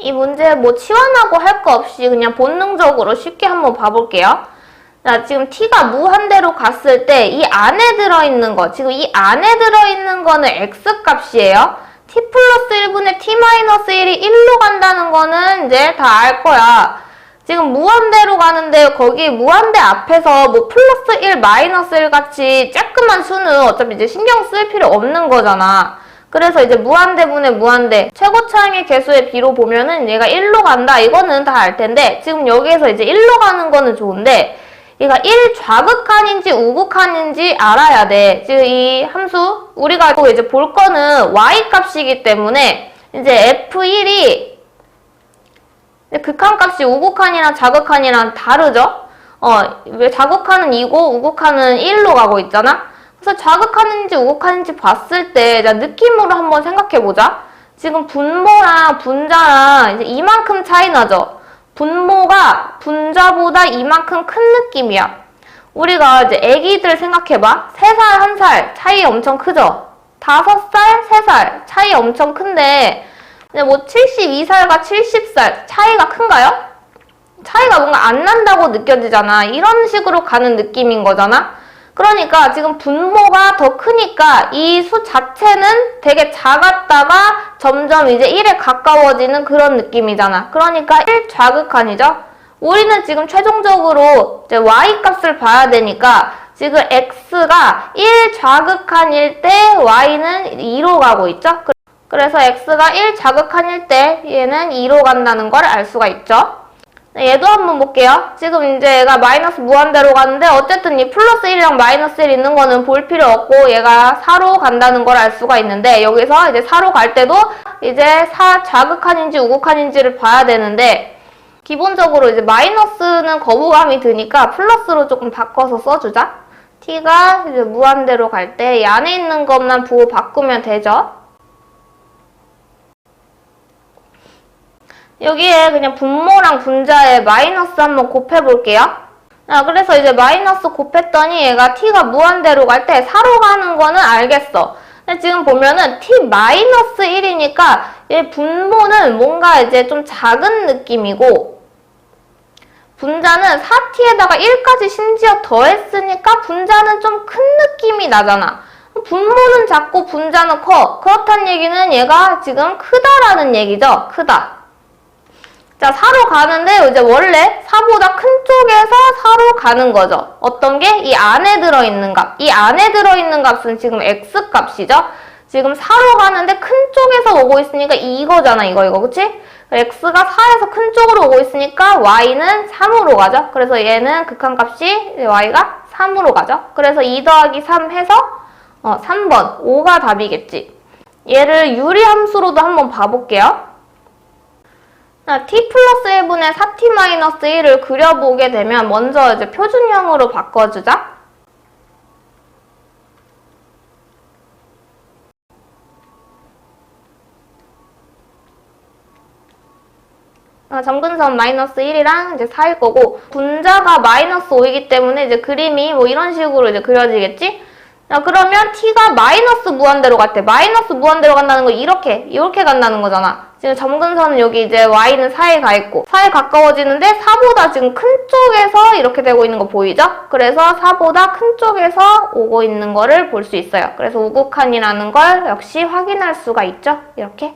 이 문제 뭐 치환하고 할 거 없이 그냥 본능적으로 쉽게 한번 봐볼게요. 자, 지금 t가 무한대로 갔을 때 이 안에 들어있는 거, 지금 이 안에 들어있는 거는 x 값이에요. t 플러스 1분의 t 마이너스 1이 1로 간다는 거는 이제 다 알 거야. 지금 무한대로 가는데 거기 무한대 앞에서 뭐 플러스 1, 마이너스 1 같이 쬐끄만 수는 어차피 이제 신경 쓸 필요 없는 거잖아. 그래서 이제 무한대분의 무한대 최고 차항의 개수의 비로 보면은 얘가 1로 간다 이거는 다 알 텐데 지금 여기에서 이제 1로 가는 거는 좋은데 얘가 1 좌극한인지 우극한인지 알아야 돼. 지금 이 함수 우리가 또 이제 볼 거는 y 값이기 때문에 이제 f1이 극한 값이 우극한이랑 자극한이랑 다르죠? 어, 왜 자극한은 2고 우극한은 1로 가고 있잖아? 그래서 자극하는지 우극하는지 봤을 때 자, 느낌으로 한번 생각해보자. 지금 분모랑 분자랑 이제 이만큼 차이 나죠? 분모가 분자보다 이만큼 큰 느낌이야. 우리가 이제 애기들 생각해봐. 3살, 1살 차이 엄청 크죠? 5살, 3살 차이 엄청 큰데 뭐 72살과 70살 차이가 큰가요? 차이가 뭔가 안 난다고 느껴지잖아. 이런 식으로 가는 느낌인 거잖아. 그러니까 지금 분모가 더 크니까 이 수 자체는 되게 작았다가 점점 이제 1에 가까워지는 그런 느낌이잖아. 그러니까 1 좌극한이죠. 우리는 지금 최종적으로 이제 y 값을 봐야 되니까 지금 x가 1 좌극한일 때 y는 2로 가고 있죠. 그래서 x가 1 자극한일 때 얘는 2로 간다는 걸 알 수가 있죠. 네, 얘도 한번 볼게요. 지금 이제 얘가 마이너스 무한대로 가는데 어쨌든 이 플러스 1이랑 마이너스 1 있는 거는 볼 필요 없고 얘가 4로 간다는 걸 알 수가 있는데 여기서 이제 4로 갈 때도 이제 4 자극한인지 우극한인지를 봐야 되는데 기본적으로 이제 마이너스는 거부감이 드니까 플러스로 조금 바꿔서 써주자. t가 이제 무한대로 갈 때 이 안에 있는 것만 부호 바꾸면 되죠. 여기에 그냥 분모랑 분자에 마이너스 한번 곱해볼게요. 아, 그래서 이제 마이너스 곱했더니 얘가 t가 무한대로 갈 때 4로 가는 거는 알겠어. 근데 지금 보면은 t 마이너스 1이니까 얘 분모는 뭔가 이제 좀 작은 느낌이고 분자는 4t에다가 1까지 심지어 더했으니까 분자는 좀 큰 느낌이 나잖아. 분모는 작고 분자는 커. 그렇다는 얘기는 얘가 지금 크다라는 얘기죠. 크다. 자, 4로 가는데 이제 원래 4보다 큰 쪽에서 4로 가는 거죠. 어떤 게? 이 안에 들어있는 값. 이 안에 들어있는 값은 지금 x값이죠. 지금 4로 가는데 큰 쪽에서 오고 있으니까 이거잖아, 이거, 이거, 그치? x가 4에서 큰 쪽으로 오고 있으니까 y는 3으로 가죠. 그래서 얘는 극한값이 y가 3으로 가죠. 그래서 2 더하기 3 해서 어, 3번, 5가 답이겠지. 얘를 유리함수로도 한번 봐볼게요. 자, t 플러스 1분의 4t 마이너스 1을 그려보게 되면 먼저 이제 표준형으로 바꿔주자. 아, 점근선 마이너스 1이랑 이제 4일 거고 분자가 마이너스 5이기 때문에 이제 그림이 뭐 이런 식으로 이제 그려지겠지? 자, 그러면 t가 마이너스 무한대로 갔대. 마이너스 무한대로 간다는 거 이렇게, 이렇게 간다는 거잖아. 지금 점근선은 여기 이제 y는 4에 가 있고 4에 가까워지는데 4보다 지금 큰 쪽에서 이렇게 되고 있는 거 보이죠? 그래서 4보다 큰 쪽에서 오고 있는 거를 볼 수 있어요. 그래서 우극한이라는 걸 역시 확인할 수가 있죠? 이렇게.